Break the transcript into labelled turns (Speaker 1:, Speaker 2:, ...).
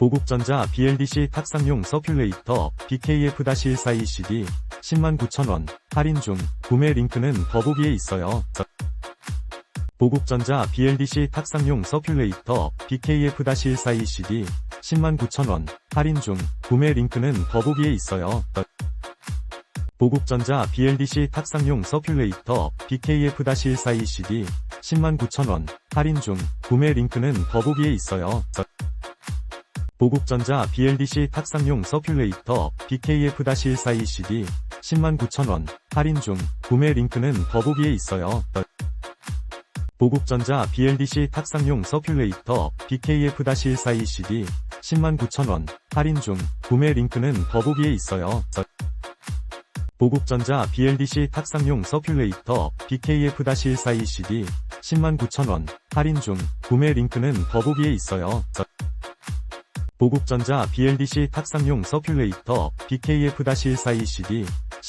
Speaker 1: 보국전자 BLDC 탁상용 서큘레이터 BKF-14ECD 109,000원 할인 중 구매 링크는 더보기에 있어요. 보국전자 BLDC 탁상용 서큘레이터 BKF-14ECD 109,000원 할인 중 구매 링크는 더보기에 있어요. 보국전자 BLDC 탁상용 서큘레이터 BKF-14ECD 109,000원 할인 중 구매 링크는 더보기에 있어요. 보국전자 BLDC 탁상용 서큘레이터 BKF-14ECD 109,000원 할인 중 구매 링크는 더보기에 있어요. 보국전자 BLDC 탁상용 서큘레이터 BKF-14ECD 109,000원 할인 중 구매 링크는 더보기에 있어요. 보국전자 BLDC 탁상용 서큘레이터 BKF-14ECD 109,000원 할인 중 구매 링크는 더보기에 있어요. 보국전자 BLDC 탁상용 서큘레이터 BKF-14ECD